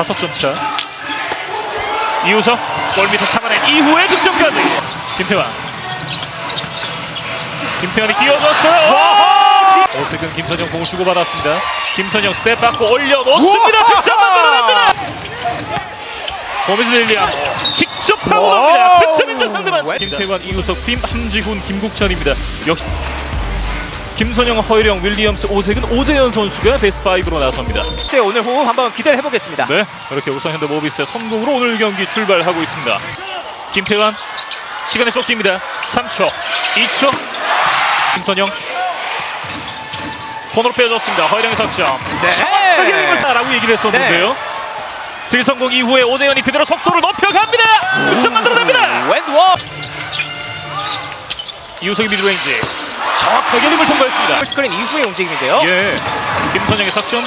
다섯 점 차. 이우석 골밑에 잡아낸 이후에 득점까지. 김태환. 김태환이 끼어줬어요. 오색은 김선영 공을 주고받았습니다. 김선영 스텝 받고 올려놓습니다. 득점 만들어냅니다. 고미스 릴리아 직접 파고듭니다. 와우. 득점인줄 상대방 왜? 김태환, 이우석, 팀 함지훈, 김국찬입니다. 역시 김선영, 허일영, 윌리엄스, 오색은 오재현 선수가 베스트 5로 나섭니다. 네, 오늘 호흡 한번 기대해 보겠습니다. 네, 이렇게 울산 현대 모비스의 선공으로 오늘 경기 출발하고 있습니다. 김태환 시간에 쫓깁니다. 3초, 2초. 김선영 코너로 빼줬습니다. 허일영의 석점. 네. 정확하게 힘을다라고 얘기를 했었는데요. 스틸 성공 이후에 오재현이 그대로 속도를 높여갑니다. 득점 만들어냅니다. 웬워 이우석의 미드레인지 정확하게 림을 통과했습니다. 스크린 이후의 움직임인데요. 예, 김선영의 석점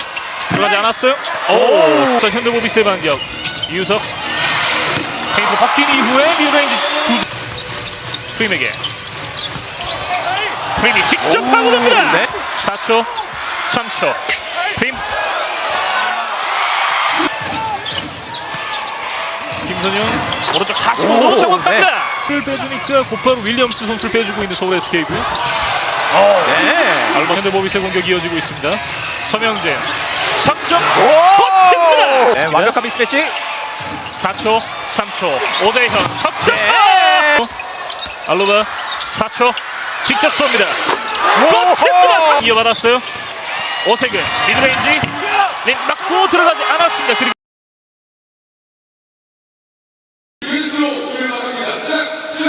들어가지 않았어요. 오. 오, 자 현대모비스의 반격. 이우석 페인트 바뀐 이후에 미드레인지 두 점. 프림에게 프림이 직접 오, 파고듭니다. 네. 4초, 3초. 프림. 김선영 오른쪽 45도 오, 정확합니다. 를 빼주니까 곧바로 윌리엄스 선수를 빼주고 있는 서울 SK고. 네. 알바 현대모비스의 공격이 이어지고 있습니다. 서명재 3점 오! 버팁니다. 네, 완벽한 미스매치. 4초, 3초, 오대현 석점. 네. 알로바 4초 직접 쏩니다. 버팁니다. 이어받았어요. 오색은 미드레인지 링 맞고 들어가지 않았습니다. 그리고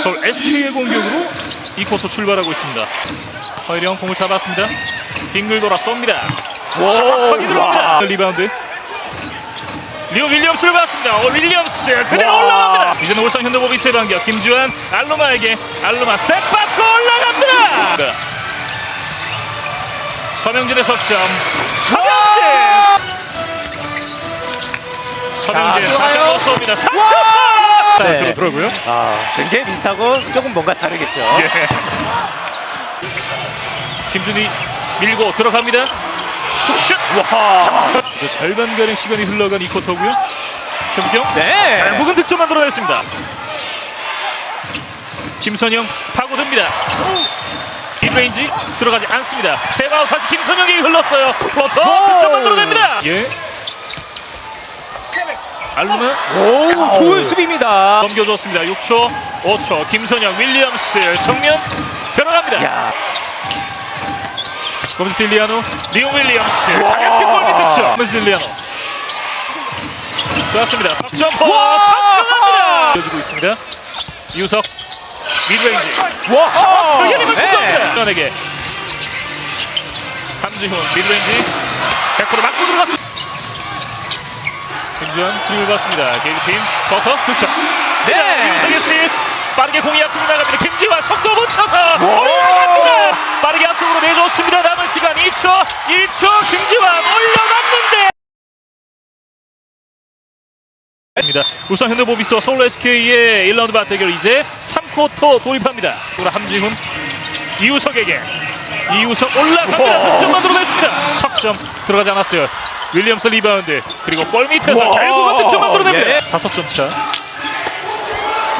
서울 SK의 공격으로 이 쿼터 출발하고 있습니다. 허일영 공을 잡았습니다. 빙글 돌아 쏩니다. 들어옵니다. 리바운드. 리오 윌리엄스를 받았습니다. 오, 윌리엄스 그대로 와. 올라갑니다. 이제는 울산 현대모비스의 반격. 김주환 알로마에게 알로마 스텝 받고 올라갑니다. 서명진의 석점. 서명진. 서명진 자, 다시 한번. 쏩니다. 3점. 네. 그렇더라고요. 아, 굉장히 비슷하고 조금 뭔가 다르겠죠. 예. 김준희 밀고 들어갑니다. 툭슛. 와. 저 절반 가량 시간이 흘러간 이 쿼터고요. 최부경 네. 결국은 득점 만들어냈습니다. 김선영 파고듭니다. 뒷레인지 들어가지 않습니다. 세바우 다시 김선영이 흘렀어요. 쿼터 오! 득점 만들어냅니다. 예. 알루마 오, 좋은 수비입니다. 넘겨줬습니다. 6초, 5초. 김선영, 윌리엄스 정면 들어갑니다. 야. 고메스 딜리아노, 리오 윌리엄스 와. 가볍게 골밑 득점. 고메스 딜리아노 쏘았습니다. 석점 와. 석점합니다. 이어지고 있습니다. 유석 미드레인지 와. 돌리는 네. 네. 에게 함지훈 미드레인지 100% 맞고 들어갔습니다. 김주현 프리를 받습니다. 게이트팀 버터 득점. 네. 유석의 스틸 빠르게 공이 앞으로 나갑니다. 김지환 속도 붙여서 올라갑니다. 빠르게 앞쪽으로 내줬습니다. 남은 시간 2초, 1초 김지환 올려놨는데. 입니다. 울산 현대모비스와 서울 SK의 1라운드 맞대결 이제 3쿼터 돌입합니다. 함지훈 이우석에게 이우석 올라갑니다. 우와. 득점 만 들어냈습니다. 척점 들어가지 않았어요. 윌리엄스 리바운드 그리고 골 밑에서. 결국은 득점 만 들어냅니다. 예. 다섯 점 차.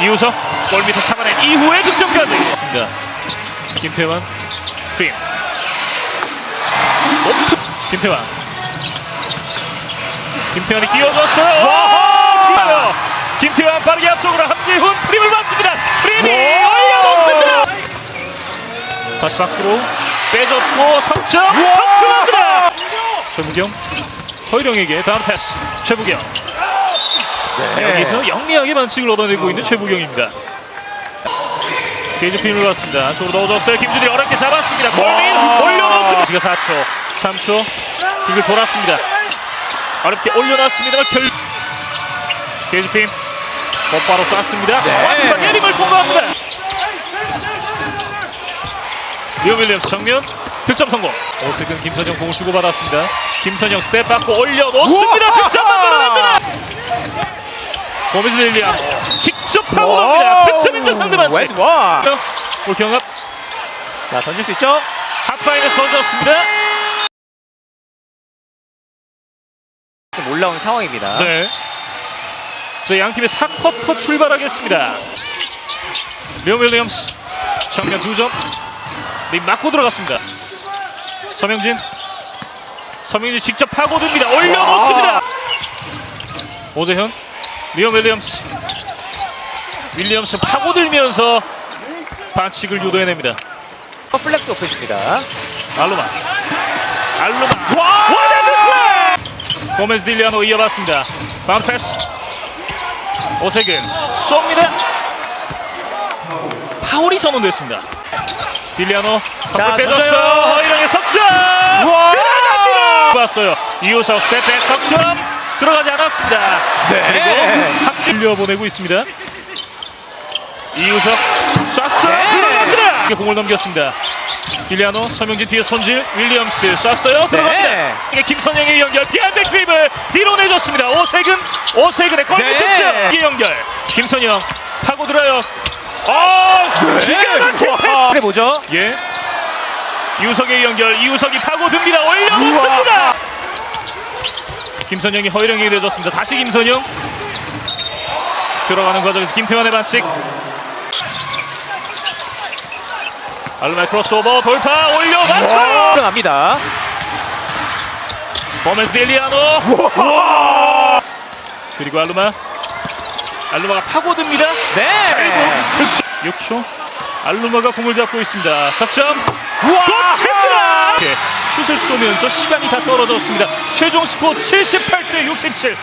이우석 골 밑에 잡아낸 이후에 득점까지 했습니다. 김태환 오, 김태환 김태환이 끼어줬어요. 와. 김태환 빠르게 앞쪽으로 함재훈 프림을 맞습니다. 프림이 와. 올려놓습니다. 다시 밖으로 빼줬고 석점 와. 석점합니다. 최부경 허일영에게 다음 패스 최부경 네. 여기서 영리하게 반칙을 얻어내고 있는 최부경입니다. 게이지 핀을 받습니다. 안쪽으로 넣어줬어요. 김준이 어렵게 잡았습니다. 골밑 와. 올려놓습니다. 지금 4초, 3초. 이걸 돌았습니다. 어렵게 올려놨습니다. 결 게이지 핀 곧바로 쐈습니다. 네. 정확하게 림을 통과합니다. 리오 윌리엄스 정면 득점 성공. 오색은 김선영 공을 주고받았습니다. 김선영 스텝 받고 올려놓습니다. 득점 만들어냅니다. 고메스 릴리아 직접 파고듭니다. 득점인줄 상대 반칙. 웬와. 볼 경합 자, 던질 수 있죠? 핫바인에 던졌습니다. 올라온 상황입니다. 네. 자, 양 팀의 4쿼터 출발하겠습니다. 레오 윌리엄스 정면 2점. 림 맞고 들어갔습니다. 서명진. 서명진 직접 파고듭니다. 올려놓습니다. 오재현. 리오 윌리엄스. 윌리엄스 파고들면서 반칙을 유도해냅니다. 플렉스 오프입니다. 알루마. 알루마. 와! 고메스 딜리아노 이어봤습니다. 바운드 패스. 오세근 쏩니다. 파울이 선언됐습니다. 딜리아노 자, 빼줬어요. 던져요. 허이랑의 석점. 와! 왔어요. 이호석 스텝백 석점 들어가지 않았습니다. 네. 그리고 학 들려보내고 있습니다. 이우석 쐈어요. 네. 공을 넘겼습니다. 딜리아노 서명진 뒤에 손질 윌리엄스 쐈어요. 들어갑니다. 네. 이게 김선영의 연결 비안백 드립을 뒤로 내줬습니다. 오세근 오세근의 골 네. 득점. 이 연결 김선영 파고 들어요. 아 기가 막힌 패스. 보죠. 예. 이우석의 연결 이우석이 파고듭니다. 올려놓습니다. 김선영이 허일영에게 내줬습니다. 다시 김선영 들어가는 과정에서 김태환의 반칙. 알루마의 크로스오버 돌파 올려갔어요. 들어갑니다. 버메스 딜리아노. 그리고 알루마. 알루마가 파고듭니다. 네. 6초. 알루마가 공을 잡고 있습니다. 석점. 우와. 이렇게 슛을 쏘면서 시간이 다 떨어졌습니다. 최종 스코어 78대 67.